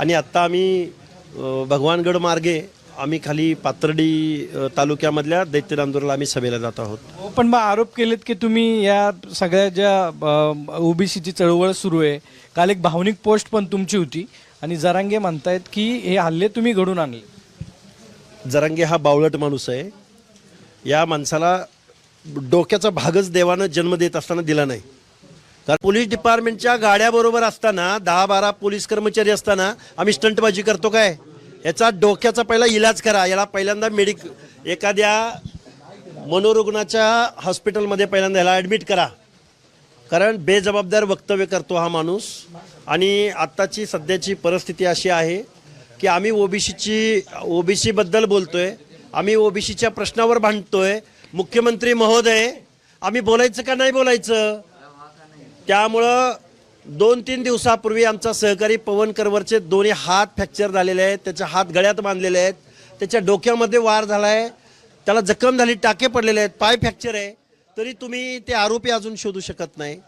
आणि आत्ता आम्ही भगवानगड मार्गे आम्ही खाली पाथर्डी अ, तालुक्यामधल्या दैत्य नांदूरला आम्ही सभेला जात आहोत. हो, पण मग आरोप केलेत की तुम्ही या सगळ्या ज्या ओबीसीची चळवळ सुरू आहे काल एक भावनिक पोस्ट पण तुमची होती आणि जरांगे म्हणतायत की हे हल्ले तुम्ही घडून आणले. जरांगे हा बावळट माणूस आहे. या माणसाला डोक्याचा भागच देवानं जन्म देत असताना दिला नाही. कारण पोलीस डिपार्टमेंटच्या गाड्याबरोबर असताना दहा बारा पोलीस कर्मचारी असताना आम्ही स्टंटबाजी करतो काय? याचा डोक्याचा पहिला इलाज करा. याला पहिल्यांदा मेडिक एखाद्या मनोरुग्णाच्या हॉस्पिटलमध्ये पहिल्यांदा याला ॲडमिट करा. कारण बेजबाबदार वक्तव्य करतो हा माणूस. आणि आत्ताची सध्याची परिस्थिती अशी आहे की आम्ही ओबीसीची ओबीसीबद्दल आहे आम्ही ओबीसीच्या प्रश्नावर भांडतो आहे मुख्यमंत्री महोदय आम्ही बोलायचं का नाही बोलायचं? त्यामुळं दोन तीन दिवसापूर्वी आमचा सहकारी पवन करवरचे दोन्ही हात फ्रॅक्चर झालेले आहेत त्याचे हात गळ्यात बांधलेले आहेत त्याच्या डोक्यामध्ये वार झाला आहे त्याला जखम झाली टाके पडलेले आहेत पाय फ्रॅक्चर आहे तरी तुम्ही ते आरोपी अजून शोधू शकत नाही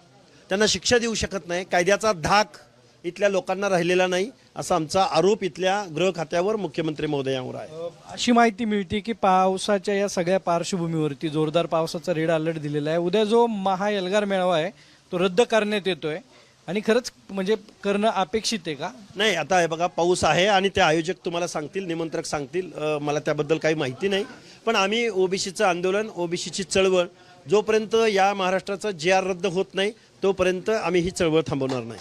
त्यांना शिक्षा देऊ शकत नाही कायद्याचा धाक इथल्या लोकांना राहिलेला नाही असा आमचा आरोप इथल्या गृह खात्यावर मुख्यमंत्री महोदयांवर आहे. अशी माहिती मिळते की पावसाच्या या सगळ्या पार्श्वभूमीवरती जोरदार पावसाचा रेड अलर्ट दिलेला आहे. उद्या जो महा एल्गार मेळावा आहे तो रद्द करण्यात येतोय. आणि खरंच म्हणजे करणं अपेक्षित आहे का? नाही आता हे बघा पाऊस आहे आणि ते आयोजक तुम्हाला सांगतील निमंत्रक सांगतील. अ, मला त्याबद्दल काही माहिती नाही. पण आम्ही ओबीसीचं आंदोलन ओबीसीची चळवळ जोपर्यंत या महाराष्ट्राचं जे आर रद्द होत नाही तोपर्यंत आम्ही ही चळवळ थांबवणार नाही.